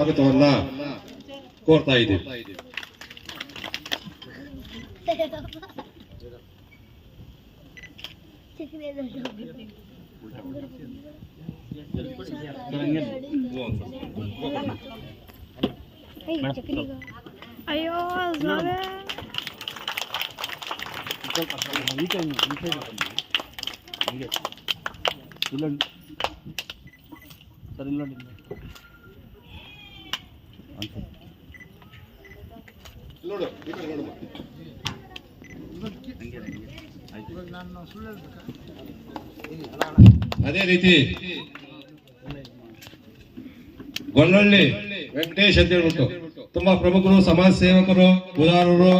ಸ್ವಾಗತವನ್ನ ಕೋರ್ತಾ ಇದ್ದೀವಿ ಅಯ್ಯೋ ಸ್ವಾಮಿ ಇಲ್ಲೊಂದು ಸರ್ ಇಲ್ಲೊಂದು ಅದೇ ರೀತಿ ಗೊಲ್ಲಳ್ಳಿ ವೆಂಕಟೇಶ್ ಅಂತ ಹೇಳ್ಬಿಟ್ಟು ತುಂಬಾ ಪ್ರಮುಖರು, ಸಮಾಜ ಸೇವಕರು, ಉದಾರರು,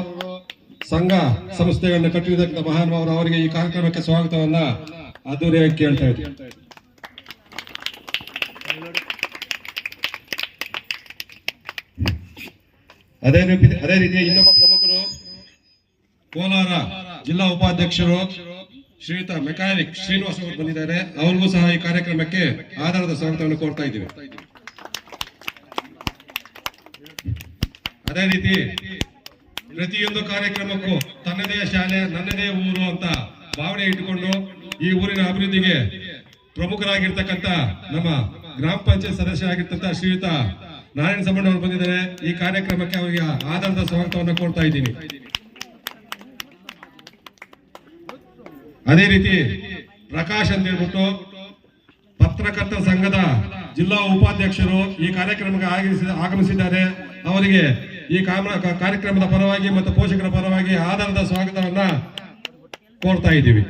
ಸಂಘ ಸಂಸ್ಥೆಗಳನ್ನು ಕಟ್ಟಿರ್ತಕ್ಕಂಥ ಮಹಾನುಭಾವರು ಅವರಿಗೆ ಈ ಕಾರ್ಯಕ್ರಮಕ್ಕೆ ಸ್ವಾಗತವನ್ನ ಅದ್ದೂರಿಯಾಗಿ ಕೇಳ್ತಾ ಇದ್ದೀವಿ ಅದೇ ರೀತಿ ಅದೇ ರೀತಿ ಇನ್ನೊಬ್ಬ ಪ್ರಮುಖರು ಕೋಲಾರ ಜಿಲ್ಲಾ ಉಪಾಧ್ಯಕ್ಷರು ಶ್ರೀಯುತ ಮೆಕ್ಯಾನಿಕ್ ಶ್ರೀನಿವಾಸ್ ಅವರು ಬಂದಿದ್ದಾರೆ. ಅವ್ರಿಗೂ ಸಹ ಈ ಕಾರ್ಯಕ್ರಮಕ್ಕೆ ಆಧಾರದ ಸ್ವಾಗತವನ್ನು ಕೋರ್ತಾ ಇದ್ದೀವಿ. ಅದೇ ರೀತಿ, ಪ್ರತಿಯೊಂದು ಕಾರ್ಯಕ್ರಮಕ್ಕೂ ತನ್ನದೇ ಶಾಲೆ, ನನ್ನದೇ ಊರು ಅಂತ ಭಾವನೆ ಇಟ್ಟುಕೊಂಡು ಈ ಊರಿನ ಅಭಿವೃದ್ಧಿಗೆ ಪ್ರಮುಖರಾಗಿರ್ತಕ್ಕಂಥ ನಮ್ಮ ಗ್ರಾಮ ಪಂಚಾಯತ್ ಸದಸ್ಯರಾಗಿರ್ತಕ್ಕಂಥ ಶ್ರೀಯುತ ನಾರಾಯಣ ಸಂಬಂಧ ಅವರು ಬಂದಿದ್ದಾರೆ ಈ ಕಾರ್ಯಕ್ರಮಕ್ಕೆ ಅವರಿಗೆ ಆಧಾರದ ಸ್ವಾಗತವನ್ನು ಕೋರ್ತಾ ಇದ್ದೀನಿ. ಅದೇ ರೀತಿ ಪ್ರಕಾಶ್ ಅಂತ ಹೇಳ್ಬಿಟ್ಟು ಪತ್ರಕರ್ತರ ಸಂಘದ ಜಿಲ್ಲಾ ಉಪಾಧ್ಯಕ್ಷರು ಈ ಕಾರ್ಯಕ್ರಮಕ್ಕೆ ಆಗಮಿಸಿ- ಆಗಮಿಸಿದ್ದಾರೆ. ಅವರಿಗೆ ಈ ಕಾರ್ಯಕ್ರಮದ ಪರವಾಗಿ ಮತ್ತು ಪೋಷಕರ ಪರವಾಗಿ ಆಧಾರದ ಸ್ವಾಗತವನ್ನ ಕೋರ್ತಾ ಇದ್ದೀವಿ.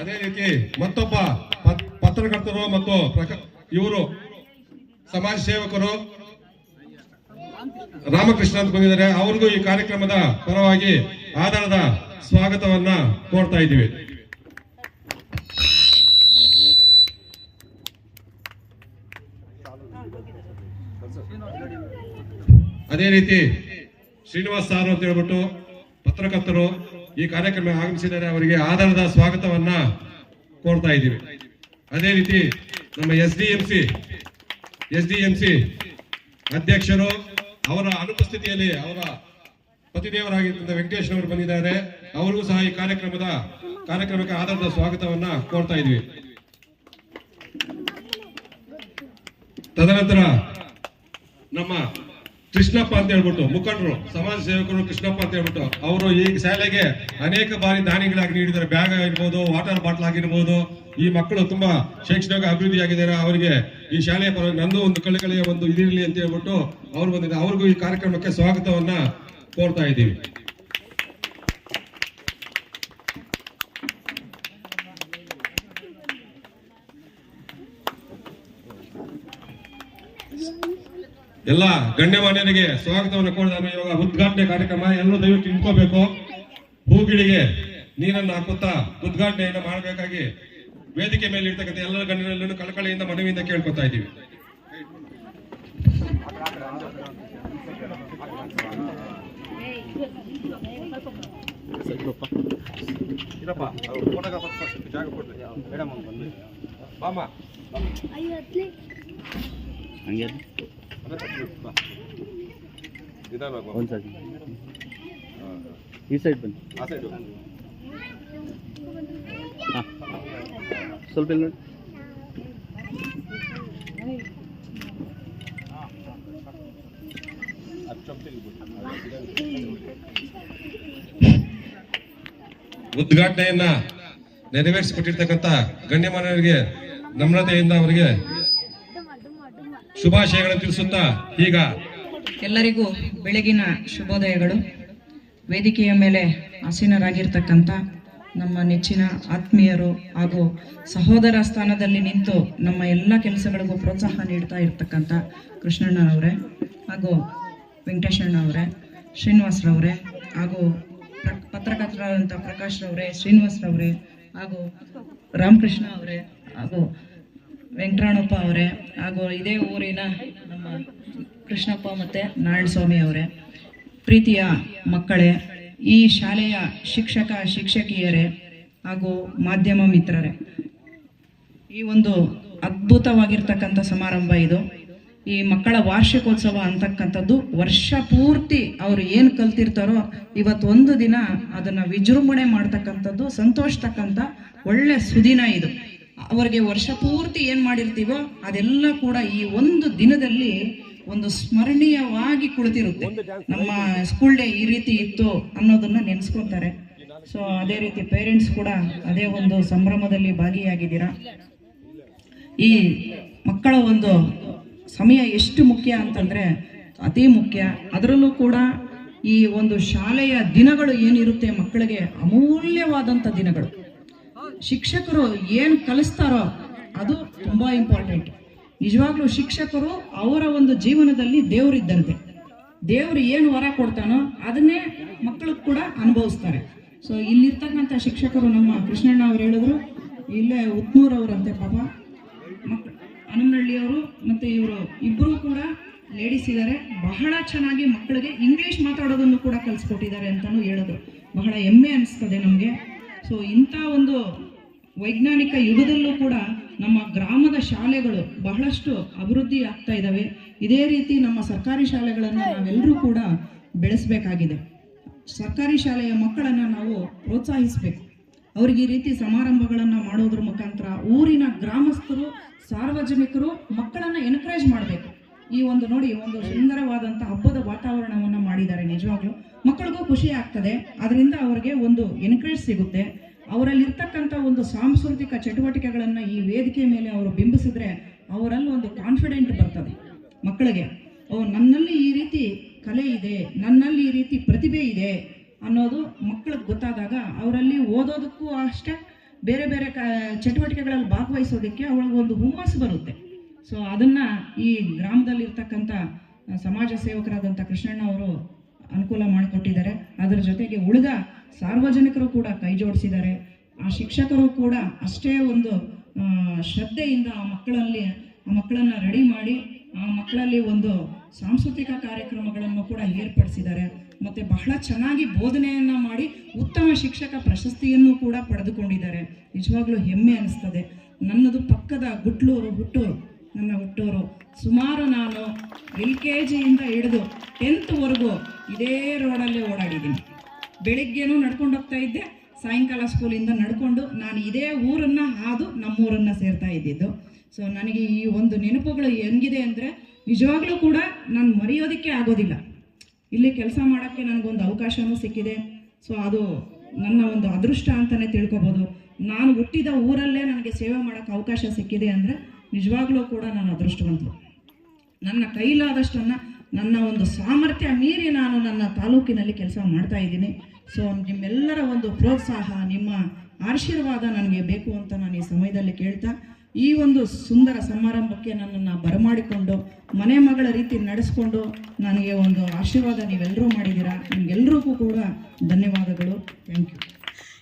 ಅದೇ ರೀತಿ ಮತ್ತೊಬ್ಬ ಪತ್- ಪತ್ರಕರ್ತರು ಮತ್ತು ಇವರು ಸಮಾಜ ಸೇವಕರು ರಾಮಕೃಷ್ಣ ಅಂತ ಬಂದಿದ್ದಾರೆ. ಅವ್ರಿಗೂ ಈ ಕಾರ್ಯಕ್ರಮದ ಪರವಾಗಿ ಆಧಾರದ ಸ್ವಾಗತವನ್ನ ಕೋರ್ತಾ ಇದ್ದೀವಿ. ಅದೇ ರೀತಿ ಶ್ರೀನಿವಾಸ್ ಸಾರು ಅಂತ ಹೇಳ್ಬಿಟ್ಟು ಪತ್ರಕರ್ತರು ಈ ಕಾರ್ಯಕ್ರಮ ಆಗಮಿಸಿದರೆ ಅವರಿಗೆ ಆಧಾರದ ಸ್ವಾಗತವನ್ನ ಕೋರ್ತಾ ಇದ್ದೀವಿ. ಅದೇ ರೀತಿ ನಮ್ಮ S D M S D ಅಧ್ಯಕ್ಷರು ಅವರ ಅನುಪಸ್ಥಿತಿಯಲ್ಲಿ ಅವರ ಪತಿದೇವರಾಗಿದ್ದ ವೆಂಕಟೇಶ್ ಅವರು ಬಂದಿದ್ದಾರೆ. ಅವರಿಗೂ ಸಹ ಈ ಕಾರ್ಯಕ್ರಮದ ಕಾರ್ಯಕ್ರಮಕ್ಕೆ ಆಧಾರದ ಸ್ವಾಗತವನ್ನ ಕೋರ್ತಾ ಇದ್ವಿ ತದನಂತರ ನಮ್ಮ ಕೃಷ್ಣಪ್ಪ ಅಂತ ಹೇಳ್ಬಿಟ್ಟು ಮುಖಂಡರು, ಸಮಾಜ ಸೇವಕರು ಕೃಷ್ಣಪ್ಪ ಅಂತ ಹೇಳ್ಬಿಟ್ಟು ಅವರು ಈ ಶಾಲೆಗೆ ಅನೇಕ ಬಾರಿ ದಾನಿಗಳಾಗಿ ನೀಡಿದ್ದಾರೆ. ಬ್ಯಾಗ್ ಆಗಿರ್ಬೋದು ವಾಟರ್ ಬಾಟಲ್ ಆಗಿರ್ಬೋದು. ಈ ಮಕ್ಕಳು ತುಂಬಾ ಶೈಕ್ಷಣಿಕ ಅಭಿವೃದ್ಧಿ ಆಗಿದ್ದಾರೆ ಅವರಿಗೆ ಈ ಶಾಲೆಯ ಪರವಾಗಿ ನಂದು ಒಂದು ಕಳಿಕಳಿಯ ಒಂದು ಇದಿರಲಿ ಅಂತ ಹೇಳ್ಬಿಟ್ಟು ಅವ್ರು ಬಂದಿದ್ದಾರೆ. ಅವ್ರಿಗೂ ಈ ಕಾರ್ಯಕ್ರಮಕ್ಕೆ ಸ್ವಾಗತವನ್ನ ಕೋರ್ತಾ ಇದ್ದೀವಿ. ಎಲ್ಲ ಗಣ್ಯಮಾನ್ಯರಿಗೆ ಸ್ವಾಗತವನ್ನು ಕೋರಿದ ಇವಾಗ ಉದ್ಘಾಟನೆ ಕಾರ್ಯಕ್ರಮ ಎಲ್ಲರೂ ದಯವಿಟ್ಟು ನಿಂತ್ಕೋಬೇಕು. ಹೂಗಿಳಿಗೆ ನೀರನ್ನು ಹಾಕುತ್ತಾ ಉದ್ಘಾಟನೆಯನ್ನು ಮಾಡಬೇಕಾಗಿ ವೇದಿಕೆ ಮೇಲೆ ಇರ್ತಕ್ಕಂಥ ಎಲ್ಲ ಗಣ್ಯರಲ್ಲೂ ಕಳಕಳಿಯಿಂದ ಮನವಿಯಿಂದ ಕೇಳ್ಕೊತಾ ಇದ್ದೀವಿ. ಹಂಗೆ ಜಾಗ ಒಂದು ಸೈಡ್ ಈ ಸೈಡ್ ಬನ್ನಿ. ಆ ಸೈಡು ಹಾಂ. ಸ್ವಲ್ಪ ಇಲ್ಲಿ ನೋಡಿ. ಉದ್ಘಾಟನೆಯನ್ನ ನೆರವೇರಿಸಿಕೊಟ್ಟಿರ್ತಕ್ಕಂಥ ಗಣ್ಯಮಾನ್ಯರಿಗೆ ನಮ್ರತೆಯಿಂದ ಅವರಿಗೆ ಶುಭಾಶಯಗಳನ್ನು ತಿಳಿಸುತ್ತಾ ಈಗ ಎಲ್ಲರಿಗೂ ಬೆಳಗಿನ ಶುಭೋದಯಗಳು. ವೇದಿಕೆಯ ಮೇಲೆ ಆಸೀನರಾಗಿರ್ತಕ್ಕಂಥ ನಮ್ಮ ನೆಚ್ಚಿನ ಆತ್ಮೀಯರು ಹಾಗೂ ಸಹೋದರ ಸ್ಥಾನದಲ್ಲಿ ನಿಂತು ನಮ್ಮ ಎಲ್ಲ ಕೆಲಸಗಳಿಗೂ ಪ್ರೋತ್ಸಾಹ ನೀಡ್ತಾ ಇರ್ತಕ್ಕಂಥ ಕೃಷ್ಣಣ್ಣನವರೇ ಹಾಗೂ ವೆಂಕಟೇಶಣ್ಣವರೇ ಶ್ರೀನಿವಾಸರವರೇ ಹಾಗೂ ಪ್ರ, ಪತ್ರಕರ್ತರಾದಂಥ ಪ್ರಕಾಶ್ ರವರೇ ಹಾಗೂ ರಾಮಕೃಷ್ಣ ಅವರೇ ಹಾಗೂ ವೆಂಕಟರಮಣಪ್ಪ ಅವರೇ, ಹಾಗೂ ಇದೇ ಊರಿನ ನಮ್ಮ ಕೃಷ್ಣಪ್ಪ ಮತ್ತು ನಾರಾಯಣಸ್ವಾಮಿ ಅವರೇ, ಪ್ರೀತಿಯ ಮಕ್ಕಳೇ, ಈ ಶಾಲೆಯ ಶಿಕ್ಷಕ, ಶಿಕ್ಷಕಿಯರೇ, ಹಾಗೂ ಮಾಧ್ಯಮ ಮಿತ್ರರೇ. ಈ ಒಂದು ಅದ್ಭುತವಾಗಿರ್ತಕ್ಕಂಥ ಸಮಾರಂಭ ಇದು. ಈ ಮಕ್ಕಳ ವಾರ್ಷಿಕೋತ್ಸವ ಅಂತಕ್ಕಂಥದ್ದು ವರ್ಷ ಪೂರ್ತಿ ಅವರು ಏನು ಕಲ್ತಿರ್ತಾರೋ ಇವತ್ತು ಒಂದು ದಿನ ಅದನ್ನ ವಿಜೃಂಭಣೆ ಮಾಡ್ತಕ್ಕಂಥದ್ದು ಸಂತೋಷತಕ್ಕಂಥ ಒಳ್ಳೆ ಸುದಿನ ಇದು. ಅವರಿಗೆ ವರ್ಷ ಪೂರ್ತಿ ಏನ್ ಮಾಡಿರ್ತೀವೋ ಅದೆಲ್ಲ ಕೂಡ ಈ ಒಂದು ದಿನದಲ್ಲಿ ಒಂದು ಸ್ಮರಣೀಯವಾಗಿ ಕುಳಿತಿರುತ್ತೆ. ನಮ್ಮ ಸ್ಕೂಲ್ ಡೇ ಈ ರೀತಿ ಇತ್ತು ಅನ್ನೋದನ್ನ ನೆನೆಸ್ಕೊತಾರೆ. ಸೊ ಅದೇ ರೀತಿ ಪೇರೆಂಟ್ಸ್ ಕೂಡ ಅದೇ ಒಂದು ಸಂಭ್ರಮದಲ್ಲಿ ಭಾಗಿಯಾಗಿದ್ದೀರಾ? ಈ ಮಕ್ಕಳ ಒಂದು ಸಮಯ ಎಷ್ಟು ಮುಖ್ಯ ಅಂತಂದ್ರೆ ಅತಿ ಮುಖ್ಯ. ಅದರಲ್ಲೂ ಕೂಡ ಈ ಒಂದು ಶಾಲೆಯ ದಿನಗಳು ಏನಿರುತ್ತೆ ಮಕ್ಕಳಿಗೆ ಅಮೂಲ್ಯವಾದಂಥ ದಿನಗಳು. ಶಿಕ್ಷಕರು ಏನು ಕಲಿಸ್ತಾರೋ ಅದು ತುಂಬಾ ಇಂಪಾರ್ಟೆಂಟ್ ನಿಜವಾಗ್ಲೂ ಶಿಕ್ಷಕರು ಅವರ ಒಂದು ಜೀವನದಲ್ಲಿ ದೇವರಿದ್ದಂತೆ. ದೇವರು ಏನು ವರ ಕೊಡ್ತಾನೋ ಅದನ್ನೇ ಮಕ್ಕಳು ಕೂಡ ಅನುಭವಿಸ್ತಾರೆ. ಸೊ ಇಲ್ಲಿರ್ತಕ್ಕಂಥ ಶಿಕ್ಷಕರು ನಮ್ಮ ಕೃಷ್ಣಣ್ಣ ಅವ್ರು ಹೇಳಿದ್ರು, ಇಲ್ಲೇ ಉತ್ನೂರ್ ಅವರಂತೆ ಪಾಪ. ಮಕ್ ಹನುಮನಹಳ್ಳಿಯವರು ಮತ್ತೆ ಇವರು ಇಬ್ಬರು ಕೂಡ ಲೇಡೀಸ್ ಇದ್ದಾರೆ ಬಹಳ ಚೆನ್ನಾಗಿ ಮಕ್ಕಳಿಗೆ ಇಂಗ್ಲಿಷ್ ಮಾತಾಡೋದನ್ನು ಕೂಡ ಕಲಿಸ್ಕೊಟ್ಟಿದ್ದಾರೆ ಅಂತಲೂ ಹೇಳಿದ್ರು. ಬಹಳ ಹೆಮ್ಮೆ ಅನಿಸ್ತದೆ ನಮಗೆ. ಸೊ ಇಂಥ ಒಂದು ವೈಜ್ಞಾನಿಕ ಯುಗದಲ್ಲೂ ಕೂಡ ನಮ್ಮ ಗ್ರಾಮದ ಶಾಲೆಗಳು ಬಹಳಷ್ಟು ಅಭಿವೃದ್ಧಿ ಆಗ್ತಾ ಇದ್ದಾವೆ ಇದೇ ರೀತಿ ನಮ್ಮ ಸರ್ಕಾರಿ ಶಾಲೆಗಳನ್ನು ನಾವೆಲ್ಲರೂ ಕೂಡ ಬೆಳೆಸಬೇಕಾಗಿದೆ. ಸರ್ಕಾರಿ ಶಾಲೆಯ ಮಕ್ಕಳನ್ನು ನಾವು ಪ್ರೋತ್ಸಾಹಿಸಬೇಕು. ಅವ್ರಿಗೆ ಈ ರೀತಿ ಸಮಾರಂಭಗಳನ್ನು ಮಾಡೋದ್ರ ಮುಖಾಂತರ ಊರಿನ ಗ್ರಾಮಸ್ಥರು, ಸಾರ್ವಜನಿಕರು ಮಕ್ಕಳನ್ನು ಎನ್ಕರೇಜ್ ಮಾಡಬೇಕು. ಈ ಒಂದು ನೋಡಿ ಒಂದು ಸುಂದರವಾದಂಥ ಹಬ್ಬದ ವಾತಾವರಣವನ್ನು ಮಾಡಿದ್ದಾರೆ ನಿಜವಾಗ್ಲೂ. ಮಕ್ಕಳಿಗೂ ಖುಷಿ ಆಗ್ತದೆ. ಅದರಿಂದ ಅವರಿಗೆ ಒಂದು ಎನ್ಕರೇಜ್ ಸಿಗುತ್ತೆ. ಅವರಲ್ಲಿರ್ತಕ್ಕಂಥ ಒಂದು ಸಾಂಸ್ಕೃತಿಕ ಚಟುವಟಿಕೆಗಳನ್ನು ಈ ವೇದಿಕೆ ಮೇಲೆ ಅವರು ಬಿಂಬಿಸಿದ್ರೆ ಅವರಲ್ಲಿ ಒಂದು ಕಾನ್ಫಿಡೆಂಟ್ ಬರ್ತದೆ ಮಕ್ಕಳಿಗೆ. ಓ, ನನ್ನಲ್ಲಿ ಈ ರೀತಿ ಕಲೆ ಇದೆ, ನನ್ನಲ್ಲಿ ಈ ರೀತಿ ಪ್ರತಿಭೆ ಇದೆ ಅನ್ನೋದು ಮಕ್ಕಳಿಗೆ ಗೊತ್ತಾದಾಗ ಅವರಲ್ಲಿ ಓದೋದಕ್ಕೂ ಅಷ್ಟೇ ಬೇರೆ ಬೇರೆ ಕ, ಚಟುವಟಿಕೆಗಳಲ್ಲಿ ಭಾಗವಹಿಸೋದಕ್ಕೆ ಅವಳಿಗೆ ಒಂದು ಹುಮ್ಮಸ್ಸು ಬರುತ್ತೆ. ಸೊ ಅದನ್ನು ಈ ಗ್ರಾಮದಲ್ಲಿರ್ತಕ್ಕಂಥ ಸಮಾಜ ಸೇವಕರಾದಂಥ ಕೃಷ್ಣಣ್ಣ ಅವರು ಅನುಕೂಲ ಮಾಡಿಕೊಟ್ಟಿದ್ದಾರೆ. ಅದರ ಜೊತೆಗೆ ಉಳಿದ ಸಾರ್ವಜನಿಕರು ಕೂಡ ಕೈ ಜೋಡಿಸಿದ್ದಾರೆ. ಆ ಶಿಕ್ಷಕರು ಕೂಡ ಅಷ್ಟೇ ಒಂದು ಶ್ರದ್ಧೆಯಿಂದ ಆ ಮಕ್ಕಳಲ್ಲಿ, ಆ ಮಕ್ಕಳನ್ನ ರೆಡಿ ಮಾಡಿ, ಆ ಮಕ್ಕಳಲ್ಲಿ ಒಂದು ಸಾಂಸ್ಕೃತಿಕ ಕಾರ್ಯಕ್ರಮಗಳನ್ನು ಕೂಡ ಏರ್ಪಡಿಸಿದ್ದಾರೆ. ಮತ್ತೆ ಬಹಳ ಚೆನ್ನಾಗಿ ಬೋಧನೆಯನ್ನು ಮಾಡಿ ಉತ್ತಮ ಶಿಕ್ಷಕ ಪ್ರಶಸ್ತಿಯನ್ನು ಕೂಡ ಪಡೆದುಕೊಂಡಿದ್ದಾರೆ. ನಿಜವಾಗ್ಲೂ ಹೆಮ್ಮೆ ಅನಿಸ್ತದೆ. ನನ್ನದು ಪಕ್ಕದ ಗುಟ್ಲೂರು, ಹುಟ್ಟೂರು. ನನ್ನ ಹುಟ್ಟೂರು. ಸುಮಾರು ನಾನು ಎಲ್ ಕೆ ಜಿಯಿಂದ ಹಿಡಿದು ಟೆಂತ್ವರೆಗೂ ಇದೇ ರೋಡಲ್ಲೇ ಓಡಾಡಿದ್ದೀನಿ. ಬೆಳಿಗ್ಗೆನೂ ನಡ್ಕೊಂಡು ಹೋಗ್ತಾ ಇದ್ದೆ, ಸಾಯಂಕಾಲ ಸ್ಕೂಲಿಂದ ನಡ್ಕೊಂಡು ನಾನು ಇದೇ ಊರನ್ನು ಹಾದು ನಮ್ಮೂರನ್ನು ಸೇರ್ತಾ ಇದ್ದಿದ್ದು. ಸೊ ನನಗೆ ಈ ಒಂದು ನೆನಪುಗಳು ಹೆಂಗಿದೆ ಅಂದರೆ ನಿಜವಾಗ್ಲೂ ಕೂಡ ನಾನು ಮರೆಯೋದಕ್ಕೆ ಆಗೋದಿಲ್ಲ. ಇಲ್ಲಿ ಕೆಲಸ ಮಾಡೋಕ್ಕೆ ನನಗೊಂದು ಅವಕಾಶವೂ ಸಿಕ್ಕಿದೆ. ಸೊ ಅದು ನನ್ನ ಒಂದು ಅದೃಷ್ಟ ಅಂತಲೇ ತಿಳ್ಕೊಬೋದು. ನಾನು ಹುಟ್ಟಿದ ಊರಲ್ಲೇ ನನಗೆ ಸೇವೆ ಮಾಡೋಕ್ಕೆ ಅವಕಾಶ ಸಿಕ್ಕಿದೆ ಅಂದರೆ ನಿಜವಾಗ್ಲೂ ಕೂಡ ನಾನು ಅದೃಷ್ಟವಂತ. ನನ್ನ ಕೈಲಾದಷ್ಟನ್ನು, ನನ್ನ ಒಂದು ಸಾಮರ್ಥ್ಯ ಮೀರಿ ನಾನು ನನ್ನ ತಾಲೂಕಿನಲ್ಲಿ ಕೆಲಸ ಮಾಡ್ತಾ ಇದ್ದೀನಿ. ಸೊ ನಿಮ್ಮೆಲ್ಲರ ಒಂದು ಪ್ರೋತ್ಸಾಹ, ನಿಮ್ಮ ಆಶೀರ್ವಾದ ನನಗೆ ಬೇಕು ಅಂತ ನಾನು ಈ ಸಮಯದಲ್ಲಿ ಕೇಳ್ತಾ, ಈ ಒಂದು ಸುಂದರ ಸಮಾರಂಭಕ್ಕೆ ನನ್ನನ್ನು ಬರಮಾಡಿಕೊಂಡು, ಮನೆ ಮಗಳ ರೀತಿ ನಡೆಸ್ಕೊಂಡು ನನಗೆ ಒಂದು ಆಶೀರ್ವಾದ ನೀವೆಲ್ಲರೂ ಮಾಡಿದ್ದೀರಾ. ನಿಮ್ಗೆಲ್ರಿಗೂ ಕೂಡ ಧನ್ಯವಾದಗಳು. Thank you